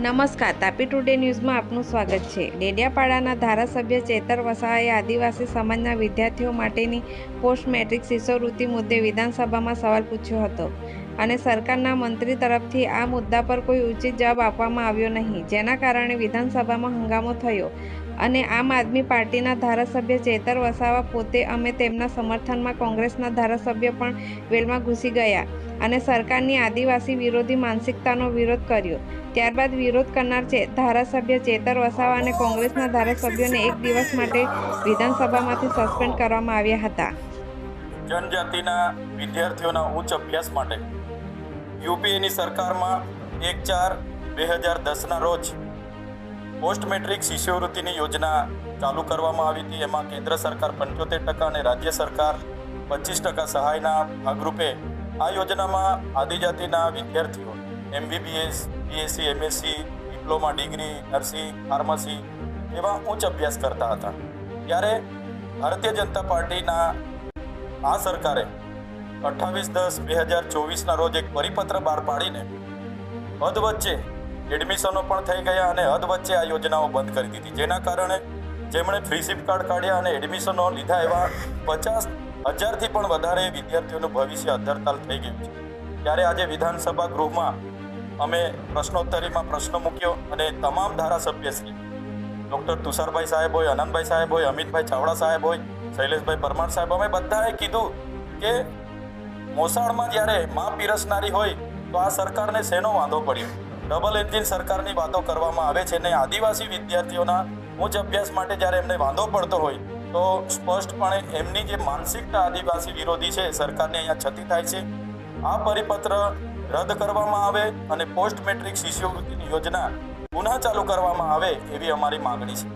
નમસ્કાર, તાપી ટુડે ન્યૂઝમાં આપનું સ્વાગત છે. ડેડિયાપાડાના ધારાસભ્ય ચેતર વસાવાએ આદિવાસી સમાજના વિદ્યાર્થીઓ માટેની પોસ્ટ મેટ્રિક શિષ્યવૃત્તિ મુદ્દે વિધાનસભામાં સવાલ પૂછ્યો હતો. અને સરકારના મંત્રી તરફથી આ મુદ્દા પર કોઈ ઉચિત જવાબ આપવામાં આવ્યો નહીં, જેના કારણે વિધાનસભામાં હંગામો થયો અને આમ આદમી પાર્ટીના ધારાસભ્ય ચેતર વસાવા પોતે અમે તેમના સમર્થનમાં કોંગ્રેસના ધારાસભ્ય પણ વેલમાં ઘૂસી ગયા અને સરકારની આદિવાસી વિરોધી માનસિકતાનો વિરોધ કર્યો. ત્યારબાદ વિરોધ કરનાર ધારાસભ્ય ચેતર વસાવા અને કોંગ્રેસના ધારાસભ્યોને એક દિવસ માટે વિધાનસભામાંથી સસ્પેન્ડ કરવામાં આવ્યા હતા. જનજાતિના વિદ્યાર્થીઓના ઉચ્ચ અભ્યાસ માટે યુપીએની સરકારમાં એક ચાર બે હજાર દસના રોજ પોસ્ટ મેટ્રિક શિષ્યવૃત્તિની યોજના ચાલુ કરવામાં આવી હતી. એમાં કેન્દ્ર સરકાર પંચોતેર ટકા અને રાજ્ય સરકાર પચીસ ટકા સહાયના ભાગરૂપે આ યોજનામાં આદિજાતિના વિદ્યાર્થીઓ, MBBS, BSc, MSc, diploma, degree, nursing, pharmacy એવા ઉચ્ચ અભ્યાસ કરતા હતા. ત્યારે ભારતીય જનતા પાર્ટીના આ સરકારે અઠ્ઠાવીસ દસ બે હજાર ચોવીસના રોજ એક પરિપત્ર બહાર પાડીને હદ વચ્ચે એડમિશનો પણ થઈ ગયા અને હદ વચ્ચે આ યોજનાઓ બંધ કરી દીધી. જેના કારણે જેમણે ફ્રી સિપ કાર્ડ કાઢ્યા અને એડમિશનો લીધા એવા પચાસ હજારથી પણ વધારે વિદ્યાર્થીઓનું ભવિષ્ય અધરતાલ થઈ ગયું છે. ત્યારે આજે વિધાનસભા ગૃહમાં અમે પ્રશ્નોત્તરીમાં પ્રશ્ન મૂક્યો અને તમામ ધારાસભ્યશ્રી ડૉક્ટર તુષારભાઈ સાહેબ હોય અનંતભાઈ સાહેબ હોય, અમિતભાઈ ચાવડા સાહેબ હોય, શૈલેષભાઈ પરમાર સાહેબ, અમે બધાએ કીધું કે મોસાળમાં જ્યારે માં પીરસનારી હોય, તો આ સરકારને શેનો વાંધો પડ્યો? ડબલ એન્જિન સરકારની વાતો કરવામાં આવે છે ને આદિવાસી વિદ્યાર્થીઓના ઉચ્ચ અભ્યાસ માટે જ્યારે એમને વાંધો પડતો હોય, તો સ્પષ્ટપણે એમની જે માનસિકતા આદિવાસી વિરોધી છે, સરકારને અહીંયા છતી થાય છે. આ પરિપત્ર રદ કરવામાં આવે અને પોસ્ટ મેટ્રિક શિષ્યવૃત્તિની યોજના પુનઃ ચાલુ કરવામાં આવે એવી અમારી માગણી છે.